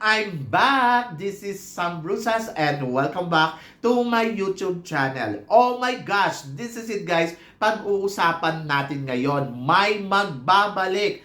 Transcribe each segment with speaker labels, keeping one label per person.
Speaker 1: I'm back! This is Sam Brusas and welcome back to my YouTube channel. Oh my gosh! This is it guys! Pag-uusapan natin ngayon, may magbabalik.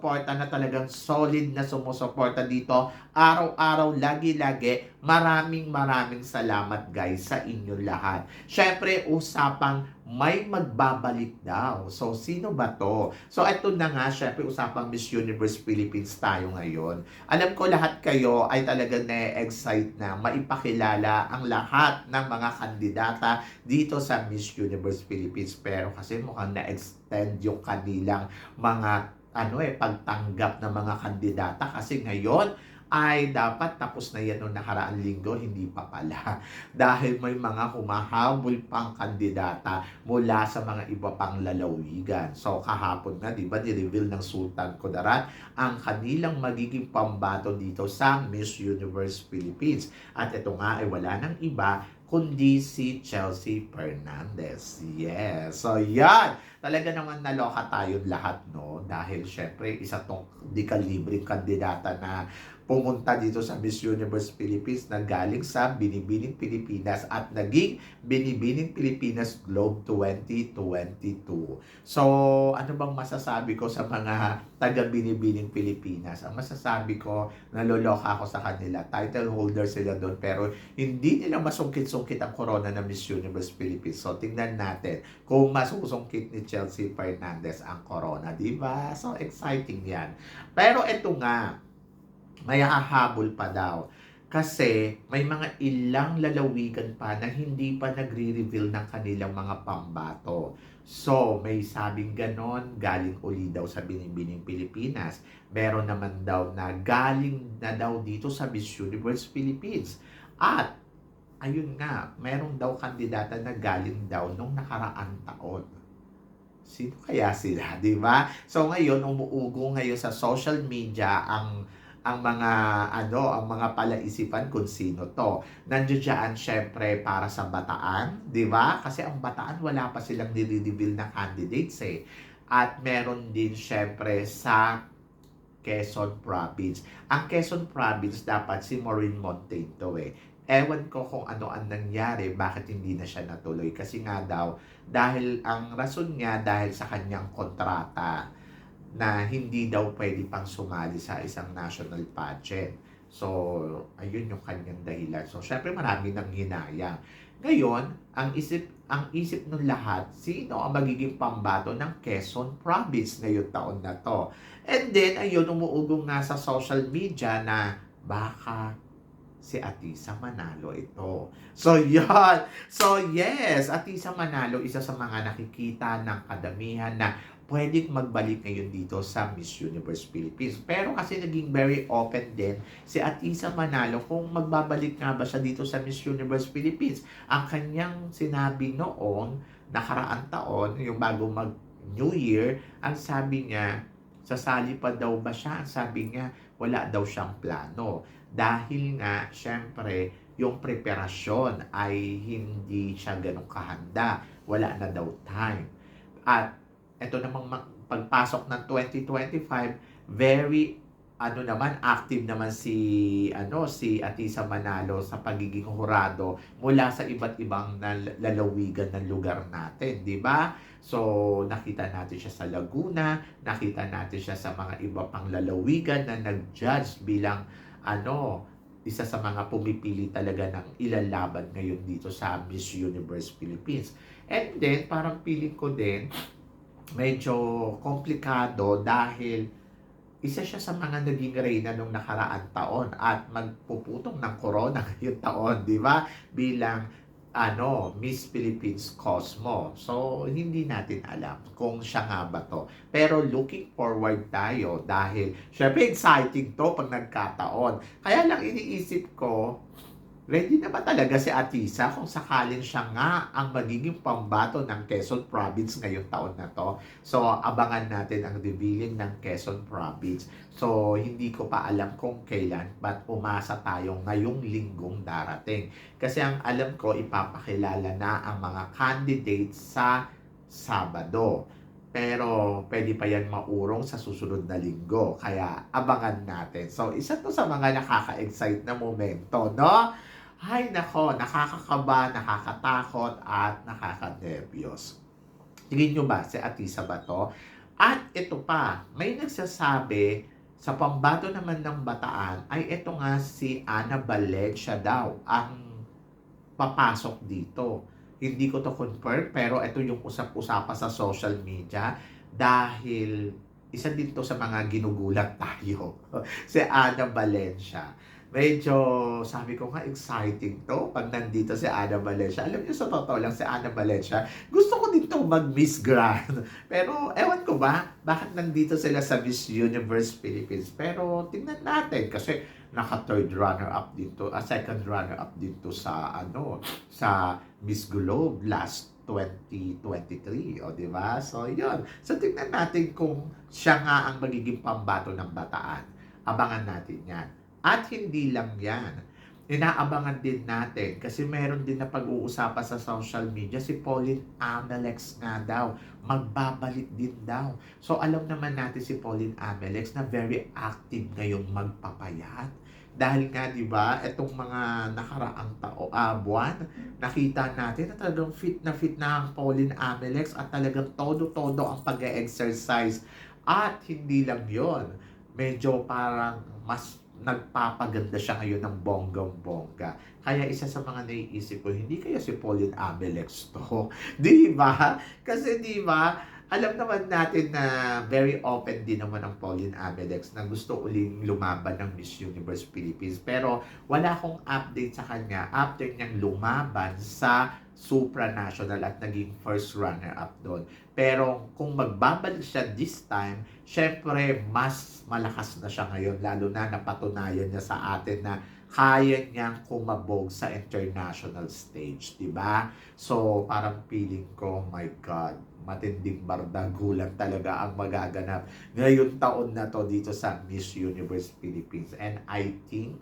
Speaker 1: na talagang solid na sumusuporta dito. Araw-araw, lagi-lagi. Maraming maraming salamat guys sa inyo lahat. Syempre, usapang may magbabalik daw. So, sino ba to? So, ito na nga, syempre, usapang Miss Universe Philippines tayo ngayon. Alam ko lahat kayo ay talagang na-excite na maipakilala ang lahat ng mga kandidata dito sa Miss Universe Philippines. Pero kasi mukhang na-extend yung kanilang mga ano eh, pagtanggap ng mga kandidata kasi ngayon ay dapat tapos na yan noong nakaraang linggo, hindi pa pala. Dahil may mga humahabol pang kandidata mula sa mga iba pang lalawigan. So kahapon nga, di ba, ni-reveal ng Sultan Kudarat ang kanilang magiging pambato dito sa Miss Universe Philippines. At ito nga ay wala ng iba kundi si Chelsea Fernandez. Yes. So, yan. Talaga naman naloka tayo lahat, no? Dahil, syempre, isa tong di kalibreng kandidata na pumunta dito sa Miss Universe Philippines na galing sa Binibining Pilipinas at naging Binibining Pilipinas Globe 2022. So, ano bang masasabi ko sa mga taga Binibining Pilipinas? Ang masasabi ko, naloloka ako sa kanila. Title holder sila doon pero hindi nila masungkit-sungkit ang corona ng Miss Universe Philippines. So, tingnan natin kung masusungkit ni Chelsea Fernandez ang corona. di ba? So, exciting yan. Pero ito nga, may hahabol pa daw. Kasi may mga ilang lalawigan pa na hindi pa nagre-reveal ng kanilang mga pambato. So, may sabing ganon, galing uli daw sa Binibining Pilipinas. Meron naman daw na galing na daw dito sa Miss Universe Philippines. At, ayun nga, meron daw kandidata na galing daw nung nakaraang taon. Sino kaya sila, di ba? So ngayon, umuugo ngayon sa social media ang ang mga ano, ang mga palaisipan kung sino to. Nandiyo diyan syempre para sa Bataan, 'di ba? Kasi ang Bataan wala pa silang nire-reveal na candidates eh. At meron din syempre sa Quezon Province. Ang Quezon Province dapat si Maureen Montaigne to eh. Ewan ko kung ano ang nangyari, bakit hindi na siya natuloy. Kasi nga daw, dahil ang rason niya dahil sa kanyang kontrata na hindi daw pwede pang sumali sa isang national pageant. So, ayun yung kanyang dahilan. So, syempre marami nang hinayang. Ngayon, ang isip ang isip ng lahat, sino ang magiging pambato ng Quezon Province ngayong taon na to. And then, ayun, umuugong nga sa social media na baka si Atisa Manalo ito. So, yan. So, yes, Atisa Manalo, isa sa mga nakikita ng kadamihan na pwedeng magbalik ngayon dito sa Miss Universe Philippines. Pero kasi naging very open din si Atisa Manalo kung magbabalik nga ba siya dito sa Miss Universe Philippines. Ang kanyang sinabi noon, nakaraan taon, yung bago mag New Year, ang sabi niya, sasali pa daw ba siya? Ang sabi niya, wala daw siyang plano. Dahil nga, syempre, yung preparasyon ay hindi siya ganun kahanda. Wala na daw time. At ito namang pagpasok ng 2025, very ano naman active naman si ano si Atisa Manalo sa pagiging hurado mula sa iba't ibang lalawigan ng lugar natin, 'di ba? So nakita natin siya sa Laguna, nakita natin siya sa mga iba pang lalawigan na nag-judge bilang ano isa sa mga pumipili talaga ng ilalaban ngayon dito sa Miss Universe Philippines. And then, parang feeling ko din, medyo komplikado dahil isa siya sa mga naging reyna nung nakaraan taon at magpuputong ng corona ngayong taon, di ba? Bilang ano, Miss Philippines Cosmo. So, hindi natin alam kung siya nga ba to. Pero looking forward tayo dahil syempre exciting to pag nagkataon. Kaya lang iniisip ko, ready na ba talaga si Atisa kung sakaling siya nga ang magiging pambato ng Quezon Province ngayong taon na to? So, abangan natin ang revealing ng Quezon Province. So, hindi ko pa alam kung kailan, but umasa tayo ngayong linggong darating. Kasi ang alam ko, ipapakilala na ang mga candidates sa Sabado. Pero pwede pa yan maurong sa susunod na linggo. Kaya abangan natin. So, isa to sa mga nakaka-excite na momento, no? Ay, nako, nakakakaba, nakakatakot, at nakaka-nervyos. Tingin nyo ba si Atisa ba to? At ito pa, may nagsasabi sa pambato naman ng bataan ay ito nga si Ana Valencia daw ang papasok dito. Hindi ko to confirm pero ito yung usap-usapan sa social media dahil isa din to sa mga ginugulat tayo. si Ana Valencia medyo sabi ko nga exciting to pag nandito si Ana Valencia. Alam niyo sa totoo lang si Ana Valencia, gusto ko din to mag Miss Grand. Pero ewan ko ba, bakit nandito sila sa Miss Universe Philippines? Pero tingnan natin kasi naka third runner up dito, a second runner up dito sa ano, sa Miss Globe last 2023, o di ba? So, yun. So, tingnan natin kung siya nga ang magiging pambato ng bataan. Abangan natin yan. At hindi lang yan. Inaabangan din natin kasi meron din na pag-uusapan sa social media si Pauline Amelex nga daw. Magbabalik din daw. So alam naman natin si Pauline Amelex na very active ngayong magpapayat. Dahil nga, di ba, itong mga nakaraang tao, ah, buwan, nakita natin na talagang fit na fit na ang Pauline Amelex at talagang todo-todo ang pag-exercise. At hindi lang yon medyo parang mas nagpapaganda siya ngayon ng bonggang-bongga. Kaya isa sa mga naiisip ko, hindi kaya si Pauline Abelex to. Di ba? Kasi di ba, alam naman natin na very open din naman ang Pauline Abelex na gusto uling lumaban ng Miss Universe Philippines. Pero wala akong update sa kanya after niyang lumaban sa supranational at naging first runner-up doon. Pero kung magbabalik siya this time, syempre mas malakas na siya ngayon lalo na napatunayan niya sa atin na kaya niyang kumabog sa international stage, di ba? So, parang feeling ko, oh my God, matinding bardagulan talaga ang magaganap ngayon taon na to dito sa Miss Universe Philippines. And I think,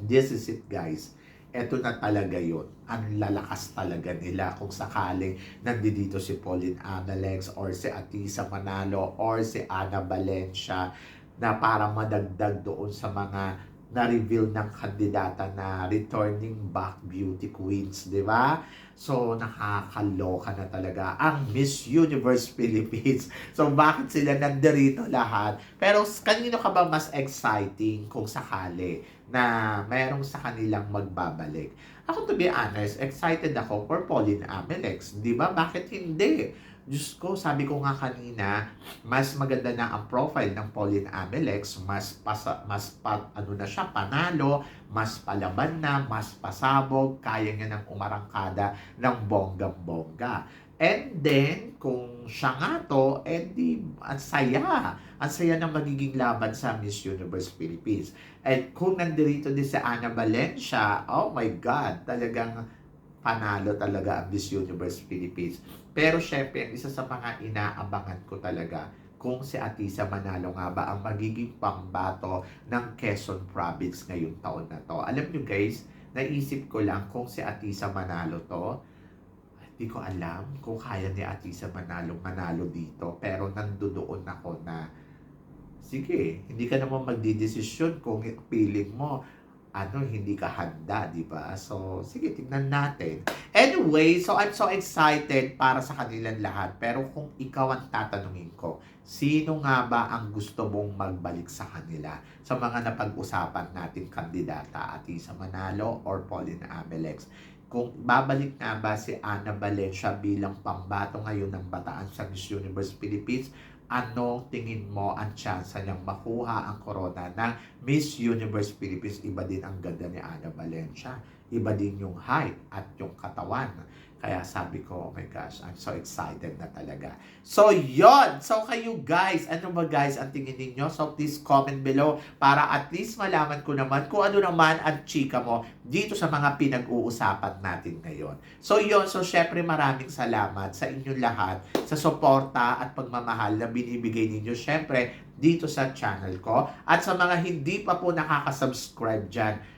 Speaker 1: this is it guys eto na talaga yon Ang lalakas talaga nila kung sakaling nandito si Pauline Analex or si Atisa Manalo or si Ana Valencia na para madagdag doon sa mga na-reveal ng kandidata na returning back beauty queens, di ba? So, nakakaloka na talaga ang Miss Universe Philippines. So, bakit sila nandirito lahat? Pero, kanino ka ba mas exciting kung sakali na mayroong sa kanilang magbabalik? Ako, to be honest, excited ako for Pauline Amelex. Di ba? Bakit hindi? Diyos ko, sabi ko nga kanina, mas maganda na ang profile ng Pauline Amelex, mas pasa, mas pa, ano na siya, panalo, mas palaban na, mas pasabog, kaya niya nang umarangkada ng bonggang-bongga. And then, kung siya nga to, edi, ang saya. Ang saya ng magiging laban sa Miss Universe Philippines. At kung nandito din si Ana Valencia, oh my God, talagang panalo talaga ang Miss Universe Philippines. Pero syempre, isa sa mga inaabangan ko talaga kung si Atisa Manalo nga ba ang magiging pambato ng Quezon Province ngayong taon na to. Alam nyo guys, naisip ko lang kung si Atisa Manalo to, hindi ko alam kung kaya ni Atisa Manalo manalo dito. Pero nandoon ako na, sige, hindi ka naman magdidesisyon kung feeling mo ano, hindi ka handa, di ba? So, sige, tingnan natin. Anyway, so I'm so excited para sa kanilang lahat. Pero kung ikaw ang tatanungin ko, sino nga ba ang gusto mong magbalik sa kanila? Sa mga napag-usapan natin kandidata, Atisa Manalo or Pauline Amelex. Kung babalik nga ba si Ana Valencia bilang pambato ngayon ng bataan sa Miss Universe Philippines, ano tingin mo ang chance niyang makuha ang corona ng Miss Universe Philippines? Iba din ang ganda ni Ana Valencia. Iba din yung height at yung katawan. Kaya sabi ko, oh my gosh, I'm so excited na talaga. So, yon So, kayo guys, ano ba guys ang tingin ninyo? So, please comment below para at least malaman ko naman kung ano naman ang chika mo dito sa mga pinag-uusapan natin ngayon. So, yon So, syempre maraming salamat sa inyong lahat sa suporta at pagmamahal na binibigay ninyo syempre dito sa channel ko. At sa mga hindi pa po nakaka-subscribe dyan,